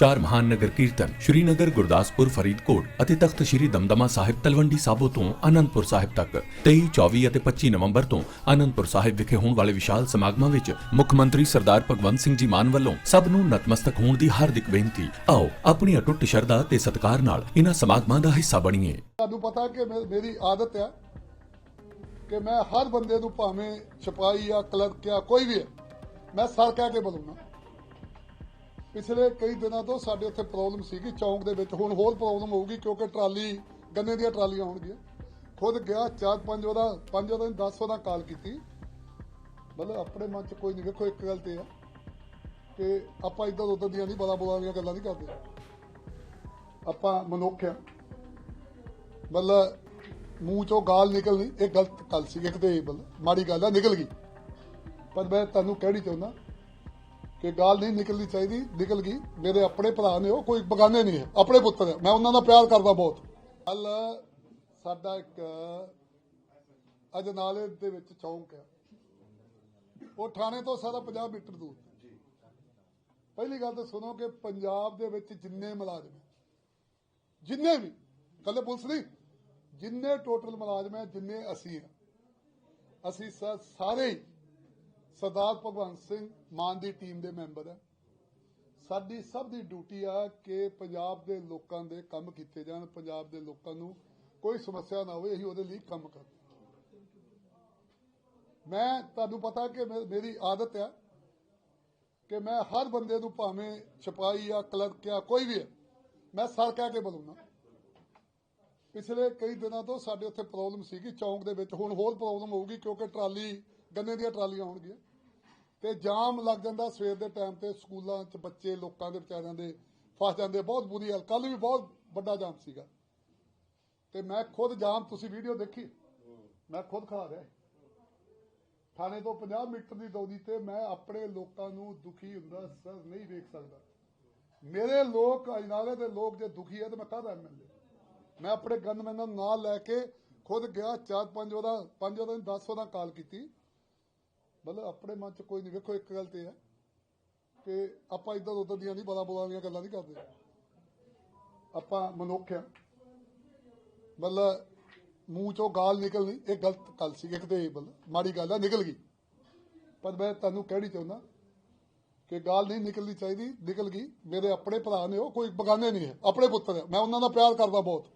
ਚਾਰ ਮਹਾਨ ਨਗਰ ਕੀਰਤਨ ਸ਼੍ਰੀਨਗਰ, ਗੁਰਦਾਸਪੁਰ, ਫਰੀਦਕੋਟ ਅਤੇ ਤਖਤ ਸ਼੍ਰੀ ਦਮਦਮਾ ਸਾਹਿਬ ਤਲਵੰਡੀ ਸਾਬੋ ਤੋਂ ਆਨੰਦਪੁਰ ਸਾਹਿਬ ਤੱਕ। 23 24 ਅਤੇ 25 ਨਵੰਬਰ ਤੋਂ ਆਨੰਦਪੁਰ ਸਾਹਿਬ ਵਿਖੇ ਹੋਣ ਵਾਲੇ ਵਿਸ਼ਾਲ ਸਮਾਗਮਾਂ ਵਿੱਚ ਮੁੱਖ ਮੰਤਰੀ ਸਰਦਾਰ ਭਗਵੰਤ ਸਿੰਘ ਜੀ ਮਾਨ ਵੱਲੋਂ ਸਭ ਨੂੰ ਨਤਮਸਤਕ ਹੋਣ ਦੀ ਹਾਰਦਿਕ ਬੇਨਤੀ। ਆਓ, ਆਪਣੀ ਅਟੁੱਟ ਸ਼ਰਧਾ ਤੇ ਸਤਿਕਾਰ ਨਾਲ ਇਹਨਾਂ ਸਮਾਗਮਾਂ ਦਾ ਹਿੱਸਾ ਬਣੀਏ। ਤੁਹਾਨੂੰ ਪਤਾ ਕਿ ਮੇਰੀ ਆਦਤ ਹੈ ਕਿ ਮੈਂ ਹਰ ਬੰਦੇ ਨੂੰ ਭਾਵੇਂ ਸਿਪਾਹੀ ਆ, ਕਲਰਕ ਆ, ਕੋਈ ਵੀ ਹੈ, ਮੈਂ ਸਰ ਕਹਿ ਕੇ ਬੁਲਾਉਣਾ ਪਿਛਲੇ ਕਈ ਦਿਨਾਂ ਤੋਂ ਸਾਡੇ ਉੱਥੇ ਪ੍ਰੋਬਲਮ ਸੀਗੀ, ਚੌਂਕ ਦੇ ਵਿੱਚ। ਹੁਣ ਹੋਰ ਪ੍ਰੋਬਲਮ ਹੋਊਗੀ ਕਿਉਂਕਿ ਟਰਾਲੀ, ਗੰਨੇ ਦੀਆਂ ਟਰਾਲੀਆਂ ਹੋਣਗੀਆਂ ਖੁਦ ਗਿਆ, ਚਾਰ ਪੰਜ ਉਹਦਾ ਪੰਜ ਉਹਦਾ 10 ਉਹਦਾ ਕਾਲ ਕੀਤੀ। ਮਤਲਬ ਆਪਣੇ ਮਨ 'ਚ ਕੋਈ ਨਹੀਂ ਵੇਖੋ ਇੱਕ ਗੱਲ ਤੇ ਆ ਕਿ ਆਪਾਂ ਇੱਧਰ ਉੱਧਰ ਦੀਆਂ ਨਹੀਂ ਬੜਾ ਬੋਲਾਂ ਦੀਆਂ ਗੱਲਾਂ ਨਹੀਂ ਕਰਦੇ। ਆਪਾਂ ਮਨੁੱਖ ਆ। ਮਤਲਬ ਮੂੰਹ ਚੋਂ ਗਾਲ ਨਿਕਲਣੀ, ਇਹ ਗਲਤ ਗੱਲ ਸੀ ਇੱਕ ਤੇ ਮਤਲਬ ਮਾੜੀ ਗੱਲ ਆ, ਨਿਕਲ ਗਈ। ਪਰ ਮੈਂ ਤੁਹਾਨੂੰ ਕਹਿਣੀ ਚਾਹੁੰਦਾ ਕਿ ਗਾਲ ਨਹੀਂ ਨਿਕਲਣੀ ਚਾਹੀਦੀ, ਨਿਕਲ ਗਈ। ਮੇਰੇ ਆਪਣੇ ਭਰਾ ਨੇ, ਉਹ ਕੋਈ ਬਗਾਨੇ ਨਹੀਂ ਹੈ। ਆਪਣੇ ਪੁੱਤਰ ਹੈ। ਮੈਂ ਉਹਨਾਂ ਦਾ ਪਿਆਰ ਕਰਦਾ ਬਹੁਤ। ਕੱਲ ਸਾਡਾ ਇੱਕ ਅਜਨਾਲੇ ਦੇ ਵਿੱਚ ਚੌਂਕ ਹੈ। ਉਹ ਥਾਣੇ ਤੋਂ ਸਾਰਾ 50 ਮੀਟਰ ਦੂਰ। ਪਹਿਲੀ ਗੱਲ ਤਾਂ ਸੁਣੋ ਕਿ ਪੰਜਾਬ ਦੇ ਵਿੱਚ ਜਿੰਨੇ ਮੁਲਾਜ਼ਮ ਜਿੰਨੇ ਵੀ ਕੱਲੇ ਪੁਲਿਸ ਨਹੀਂ, ਜਿੰਨੇ ਟੋਟਲ ਮੁਲਾਜ਼ਮ ਹੈ, ਜਿੰਨੇ ਅਸੀਂ ਅਸੀਂ ਸਾਰੇ ਸਰਦਾਰ ਭਗਵੰਤ ਸਿੰਘ ਮਾਨ ਦੀ ਟੀਮ ਦੇ ਮੈਂਬਰ ਹੈ। ਸਾਡੀ ਸਭ ਦੀ ਡਿਊਟੀ ਆ ਕਿ ਪੰਜਾਬ ਦੇ ਲੋਕਾਂ ਦੇ ਕੰਮ ਕੀਤੇ ਜਾਣ, ਪੰਜਾਬ ਦੇ ਲੋਕਾਂ ਨੂੰ ਕੋਈ ਸਮੱਸਿਆ ਨਾ ਹੋਵੇ, ਅਸੀਂ ਉਹਦੇ ਲਈ ਕੰਮ ਕਰ ਮੈਂ ਤੁਹਾਨੂੰ ਪਤਾ ਕਿ ਮੇਰੀ ਆਦਤ ਹੈ ਕਿ ਮੈਂ ਹਰ ਬੰਦੇ ਨੂੰ ਭਾਵੇਂ ਛਪਾਈ ਆ, ਕਲਰਕ ਆ, ਕੋਈ ਵੀ ਹੈ ਮੈਂ ਸਰ ਕਹਿ ਕੇ ਬੁਲਾਉਣਾ ਪਿਛਲੇ ਕਈ ਦਿਨਾਂ ਤੋਂ ਸਾਡੇ ਉੱਥੇ ਪ੍ਰੋਬਲਮ ਸੀਗੀ, ਚੌਂਕ ਦੇ ਵਿੱਚ। ਹੁਣ ਹੋਰ ਪ੍ਰੋਬਲਮ ਹੋਊਗੀ ਕਿਉਂਕਿ ਟਰਾਲੀ, ਗੰਨੇ ਦੀਆਂ ਟਰਾਲੀਆਂ ਹੋਣਗੀਆਂ ਤੇ ਜਾਮ ਲੱਗ ਜਾਂਦਾ ਸਵੇਰ ਦੇ ਟਾਈਮ ਤੇ, ਸਕੂਲਾਂ 'ਚ ਬੱਚੇ, ਲੋਕਾਂ ਦੇ ਵਿਚਾਰਿਆਂ ਦੇ ਫਸ ਜਾਂਦੇ, ਬਹੁਤ ਬੁਰੀ ਹਾਲ। ਕੱਲ ਵੀ ਬਹੁਤ ਵੱਡਾ ਜਾਮ ਸੀਗਾ। ਤੇ ਮੈਂ ਖੁਦ ਜਾਮ, ਤੁਸੀਂ ਵੀਡੀਓ ਦੇਖੀ? ਮੈਂ ਖੁਦ ਖੜਾ ਰਿਹਾ। ਥਾਣੇ ਤੋਂ 50 ਮੀਟਰ ਦੀ ਦੂਰੀ ਤੇ ਮੈਂ ਆਪਣੇ ਲੋਕਾਂ ਨੂੰ ਦੁਖੀ ਹੁੰਦਾ, ਸਰ, ਨਹੀਂ ਵੇਖ ਸਕਦਾ। ਮੇਰੇ ਲੋਕ, ਅਜਨਾਲੇ ਦੇ ਲੋਕ ਜੇ ਦੁਖੀ ਹੈ ਤੇ ਮੈਂ ਕਾਹਦਾ ਐਮਐਲਏ ਮੈਂ ਆਪਣੇ ਗਨਮੈਨਾਂ ਨੂੰ ਨਾਲ ਲੈ ਕੇ ਖੁਦ ਗਿਆ, ਚਾਰ ਪੰਜ ਉਹਦਾ ਪੰਜ ਉਹਦਾ 10 ਉਹਦਾ ਕਾਲ ਕੀਤੀ। ਮਤਲਬ ਆਪਣੇ ਮਨ 'ਚ ਕੋਈ ਨਹੀਂ ਵੇਖੋ ਇੱਕ ਗੱਲ ਤੇ ਆ ਕਿ ਆਪਾਂ ਇੱਧਰ ਉੱਧਰ ਦੀਆਂ ਨਹੀਂ ਬੜਾ ਬੋਲਾਂ ਦੀਆਂ ਗੱਲਾਂ ਨਹੀਂ ਕਰਦੇ। ਆਪਾਂ ਮਨੁੱਖ ਆ। ਮਤਲਬ ਮੂੰਹ ਚੋਂ ਗਾਲ ਨਿਕਲਣੀ ਇਹ ਗਲਤ ਗੱਲ ਸੀ, ਇੱਕ ਤੇ ਮਤਲਬ ਮਾੜੀ ਗੱਲ ਆ, ਨਿਕਲ ਗਈ। ਪਰ ਮੈਂ ਤੁਹਾਨੂੰ ਕਹਿਣੀ ਚਾਹੁੰਦਾ ਕਿ ਗਾਲ ਨਹੀਂ ਨਿਕਲਣੀ ਚਾਹੀਦੀ, ਨਿਕਲ ਗਈ। ਮੇਰੇ ਆਪਣੇ ਭਰਾ ਨੇ ਉਹ, ਕੋਈ ਬਗਾਨੇ ਨਹੀਂ ਹੈ, ਆਪਣੇ ਪੁੱਤਰ ਹੈ ਮੈਂ ਉਹਨਾਂ ਦਾ ਪਿਆਰ ਕਰਦਾ ਬਹੁਤ।